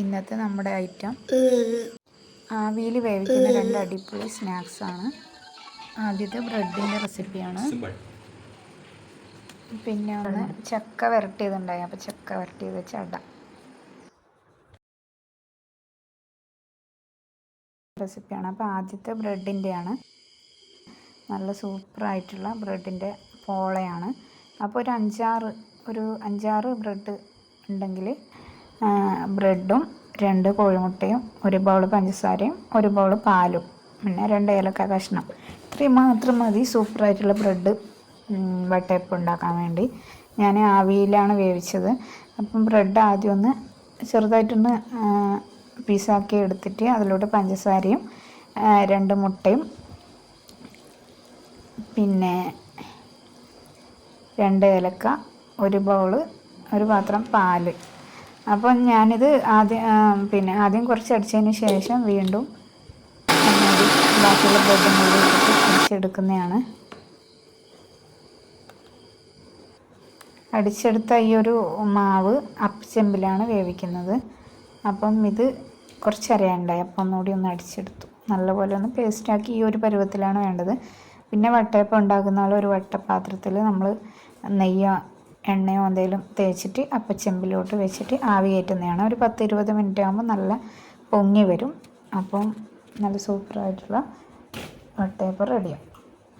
ഇന്നത്തെ നമ്മുടെ ഐറ്റം. ആവിയിൽ വേവിക്കുന്ന രണ്ട് അടിപൊളി സ്നാക്സ് ആണ്. ആദ്യത്തെ ബ്രെഡിന്റെ റെസിപ്പിയാണ്. പിന്നെ ഒന്ന് ചക്ക വരട്ടിയതുണ്ടായി. അപ്പോൾ ചക്ക വരട്ടിയത് ചട. റെസിപ്പിയാണ്. അപ്പോൾ ആദ്യത്തെ ബ്രെഡിന്റെയാണ് നല്ല സൂപ്പറായിട്ടുള്ള ബ്രെഡിന്റെ പോളയാണ്. അപ്പോൾ ഒരു അഞ്ചാറ് ഒരു അഞ്ചാറ് ബ്രെഡ് ഉണ്ടെങ്കിൽ ബ്രെഡും രണ്ട് കോഴിമുട്ടയും ഒരു ബൗൾ പഞ്ചസാരയും ഒരു ബൗൾ പാലും. പിന്നെ രണ്ട് ഏലക്ക കഷ്ണം. ഇത്രയും മാത്രം മതി സൂപ്പറായിട്ടുള്ള ബ്രെഡ് വട്ടയപ്പം ഉണ്ടാക്കാൻ വേണ്ടി. ഞാൻ ആവിയിലാണ് വേവിച്ചത്. അപ്പം ബ്രെഡ് ആദ്യം ഒന്ന് ചെറുതായിട്ടൊന്ന് പീസാക്കി എടുത്തിട്ട് അതിലോട്ട് പഞ്ചസാരയും രണ്ട് മുട്ടയും പിന്നെ രണ്ട് ഏലക്ക ഒരു ബൗൾ ഒരു പാത്രം പാൽ. അപ്പം ഞാനിത് ആദ്യം പിന്നെ ആദ്യം കുറച്ച് അടിച്ചതിന് ശേഷം വീണ്ടും ബാക്കിയുള്ള ബ്രെഡും കൂടി അടിച്ചെടുക്കുന്നതാണ്. അടിച്ചെടുത്ത ഈ ഒരു മാവ് അപ്പച്ചെമ്പിലാണ് വേവിക്കുന്നത്. അപ്പം ഇത് കുറച്ച് അരയാണ്ടായി അപ്പം ഒന്നുകൂടി ഒന്ന് അടിച്ചെടുത്തു. നല്ലപോലെ ഒന്ന് പേസ്റ്റാക്കി ഈ ഒരു പരുവത്തിലാണ് വേണ്ടത്. പിന്നെ വട്ടയപ്പം ഉണ്ടാക്കുന്ന പോലെ ഒരു വട്ടപാത്രത്തിൽ നമ്മൾ നെയ്യോ എണ്ണയോ എന്തെങ്കിലും തേച്ചിട്ട് അപ്പച്ചെമ്പിലോട്ട് വെച്ചിട്ട് ആവി കയറ്റുന്നതാണ്. ഒരു പത്ത് ഇരുപത് മിനിറ്റ് ആകുമ്പോൾ നല്ല പൊങ്ങി വരും. അപ്പം നല്ല സൂപ്പറായിട്ടുള്ള വട്ടയപ്പം റെഡിയാവും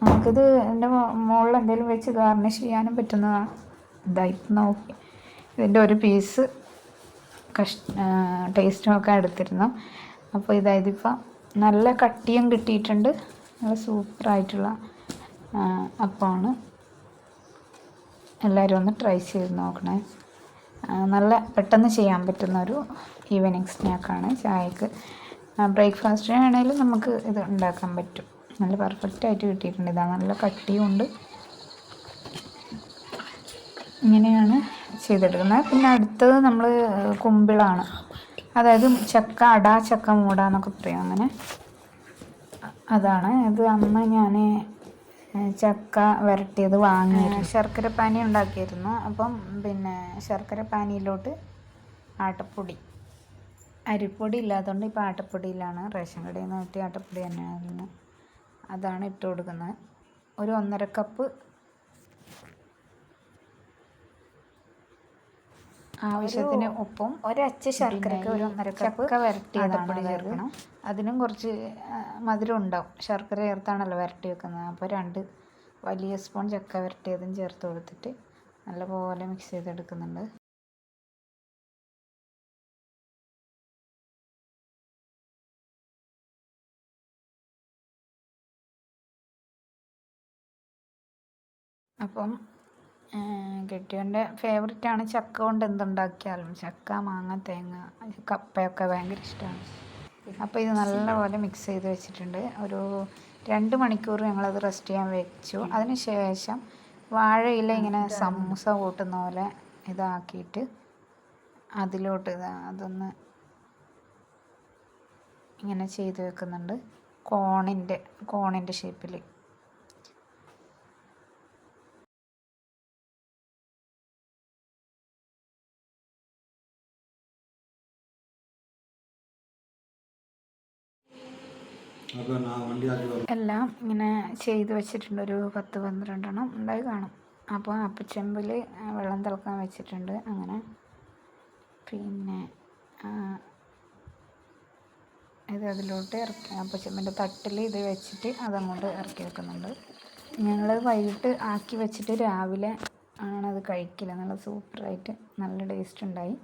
നമുക്കിത് എന്റെ മുകളിൽ എന്തെങ്കിലും വെച്ച് ഗാർണിഷ് ചെയ്യാനും പറ്റുന്നതാണ് ഇതായിട്ട് നോക്കി. ഇതിന്റെ ഒരു പീസ് കഷ് ടേസ്റ്റ് നോക്കാൻ എടുത്തിരുന്നു. അപ്പോൾ ഇതായത് ഇപ്പം നല്ല കട്ടിയും കിട്ടിയിട്ടുണ്ട്. നല്ല സൂപ്പറായിട്ടുള്ള അപ്പമാണ് എല്ലാവരും ഒന്ന് ട്രൈ ചെയ്ത് നോക്കണേ. നല്ല പെട്ടെന്ന് ചെയ്യാൻ പറ്റുന്ന ഒരു ഈവനിങ് സ്നാക്കാണ് ചായക്ക്. ബ്രേക്ക്ഫാസ്റ്റിന് ആണെങ്കിലും നമുക്ക് ഇത് ഉണ്ടാക്കാൻ പറ്റും. നല്ല പെർഫെക്റ്റ് ആയിട്ട് കിട്ടിയിട്ടുണ്ട്. ഇതാ നല്ല കട്ടിയുമുണ്ട് ഇങ്ങനെയാണ് ചെയ്തെടുക്കുന്നത് പിന്നെ അടുത്തത് നമ്മൾ കുമ്പിളാണ്. അതായത് ചക്ക അട ചക്ക മൂട എന്നൊക്കെ പറയും അങ്ങനെ. അതാണ്. ഇത് അമ്മ ഞാൻ ചക്ക വരട്ടിയത് വാങ്ങി ശർക്കര പാനി ഉണ്ടാക്കിയിരുന്നു. അപ്പം പിന്നെ ശർക്കര പാനിയിലോട്ട് ആട്ടപ്പൊടി. അരിപ്പൊടി ഇല്ലാത്തതുകൊണ്ട് ഇപ്പോൾ ആട്ടപ്പൊടിയിലാണ്. റേഷൻ കടയിൽ നിന്ന് കിട്ടിയ ആട്ടപ്പൊടി തന്നെയായിരുന്നു. അതാണ് ഇട്ട് കൊടുക്കുന്നത്. ഒരു ഒന്നര കപ്പ് ആവശ്യത്തിന് ഉപ്പും ഒരച്ച ശർക്കരക്ക് ഒരു ഒന്നര കപ്പ് വരട്ടിയതാണ് ചേർക്കണം. അതിനും കുറച്ച് മധുരം ഉണ്ടാവും. ശർക്കര ചേർത്താണല്ലോ വരട്ടി വെക്കുന്നത്. അപ്പോൾ രണ്ട് വലിയ സ്പൂൺ ചക്ക വരട്ടിയതും ചേർത്ത് കൊടുത്തിട്ട് നല്ലപോലെ മിക്സ് ചെയ്തെടുക്കുന്നുണ്ട്. അപ്പം കെട്ടിയവന്റെ ഫേവററ്റാണ് ചക്ക കൊണ്ട് എന്തുണ്ടാക്കിയാലും. ചക്ക മാങ്ങ തേങ്ങ കപ്പയൊക്കെ ഭയങ്കര ഇഷ്ടമാണ് അപ്പോൾ ഇത് നല്ലപോലെ മിക്സ് ചെയ്ത് വെച്ചിട്ടുണ്ട്. ഒരു രണ്ട് മണിക്കൂർ ഞങ്ങളത് റെസ്റ്റ് ചെയ്യാൻ വെച്ചു. അതിന് ശേഷം വാഴയില ഇങ്ങനെ സമൂസ കൂട്ടുന്ന പോലെ ഇതാക്കിയിട്ട് അതിലോട്ട് അതൊന്ന് ഇങ്ങനെ ചെയ്ത് വെക്കുന്നുണ്ട്. കോണിന്റെ കോണിന്റെ ഷേപ്പിൽ എല്ലാം ഇങ്ങനെ ചെയ്ത് വെച്ചിട്ടുണ്ട്. ഒരു പത്ത് പന്ത്രണ്ടെണ്ണം ഉണ്ടായി കാണും. അപ്പോൾ അപ്പച്ചെമ്പിൽ വെള്ളം തിളക്കാൻ വെച്ചിട്ടുണ്ട്. അങ്ങനെ പിന്നെ ഇത് അതിലോട്ട് ഇറക്കി. അപ്പച്ചെമ്പിന്റെ തട്ടിൽ ഇത് വെച്ചിട്ട് അതങ്ങോട്ട് ഇറക്കി വെക്കുന്നുണ്ട്. ഞങ്ങൾ വൈകിട്ട് ആക്കി വെച്ചിട്ട് രാവിലെ ആണത് കഴിക്കില്ല നല്ല സൂപ്പറായിട്ട് നല്ല ടേസ്റ്റ് ഉണ്ടായി.